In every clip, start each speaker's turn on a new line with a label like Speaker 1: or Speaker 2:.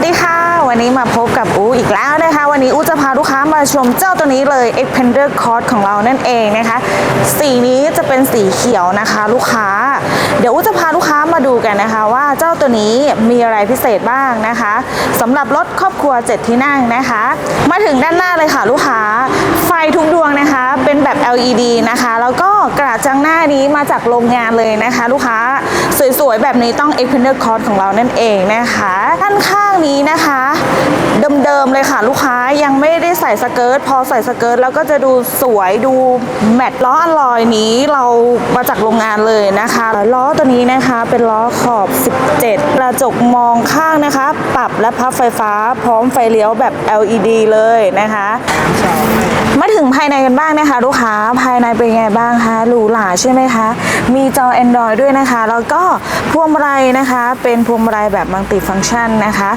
Speaker 1: วัสดีค่ะ วันนี้มาพบกับอูอีกแล้วนะคะ วันนี้อูจะพาลูกค้ามาชมเจ้าตัวนี้เลย Expander Cord ของเรานั่นเองนะคะ สีนี้จะเป็นสีเขียวนะคะ ลูกค้า เดี๋ยวอูจะพาลูกค้ามาดูกันนะคะ ว่าเจ้าตัวนี้มีอะไรพิเศษบ้างนะคะสำหรับรถครอบครัว 7 ที่นั่งนะคะ มาถึงด้านหน้าเลยค่ะลูกค้า ไฟทุกดวงนะคะ เป็นแบบ LED นะคะ แล้วก็ กระจังหน้านี้มาจากโรงงานเลยนะคะ ลูกค้าสวยๆ แบบนี้ต้อง Expander Cord ของเรานั่นเองนะคะด้านข้างนี้นะคะ เดิมๆเลยค่ะลูกค้ายังไม่ได้ใส่สเกิร์ตพอใส่สเกิร์ตแล้วก็จะดูสวยดูแมตต์ล้ออลอยนี้เรามาจากโรงงานเลยนะคะล้อตัวนี้นะคะเป็นล้อขอบ 17 กระจกมองข้างนะคะ ปรับและพับไฟฟ้าพร้อมไฟเลี้ยวแบบ LED เลยนะคะ มาถึงภายในกันบ้างนะคะ ลูกค้าภายในเป็นไงบ้างคะหรูหราใช่ไหมคะ มีจอ Android ด้วยนะคะ แล้วก็พวงมาลัยนะคะ เป็นพวงมาลัยแบบมัลติฟังก์ชันนะคะ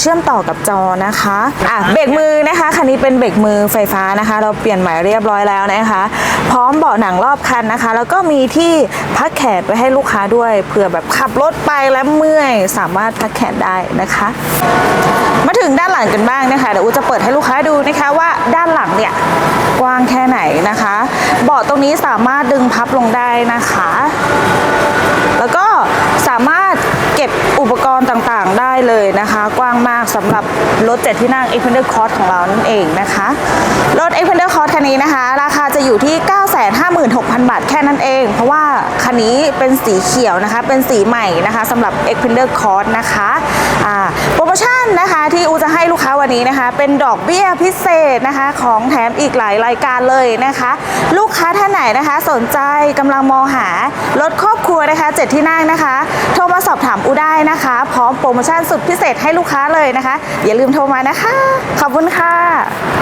Speaker 1: เชื่อมต่อกับจอนะคะอะเบรกมือนะคะคันนี้เป็นเบรกมือไฟฟ้านะคะ เราเปลี่ยนใหม่เรียบร้อยแล้วนะคะ พร้อมเบาะหนังรอบคันนะคะ แล้วก็มีที่พักแขนไว้ให้ลูกค้าด้วยเผื่อแบบขับรถไปแล้วเมื่อยสามารถพักแขนได้นะคะ มาถึงด้านหลังกันบ้างนะคะเดี๋ยวอูจะเปิดให้ลูกค้าดูนะคะว่าด้าน เนี่ยกว้างแค่ไหนนะคะ เบาะตรงนี้สามารถดึงพับลงได้นะคะ แล้วก็สามารถเก็บอุปกรณ์ต่างๆได้เลยนะคะ กว้างมากสำหรับรถเจ็ดที่นั่ง e x p a n d e r Cross ของเรานั่นเองนะคะ รถ e x p a n d e r Cross คันนี้นะคะ ราคาจะอยู่ที่ 956,000 บาทแค่นั้นเอง เพราะว่าคันนี้เป็นสีเขียวนะคะ เป็นสีใหม่นะคะสำหรับ e x p a n d e r Cross นะคะโปรโมชั่นนะคะที่อูจะ ให้ลูกค้าวันนี้นะคะ เป็นดอกเบี้ยพิเศษนะคะ ของแถมอีกหลายรายการเลยนะคะ ลูกค้าท่านไหนนะคะ สนใจกำลังมองหารถครอบครัวนะคะเจ็ดที่นั่งนะคะ โทรมาสอบถามอูได้นะคะ พร้อมโปรโมชั่นสุดพิเศษให้ลูกค้าเลยนะคะ อย่าลืมโทรมานะคะ ขอบคุณค่ะ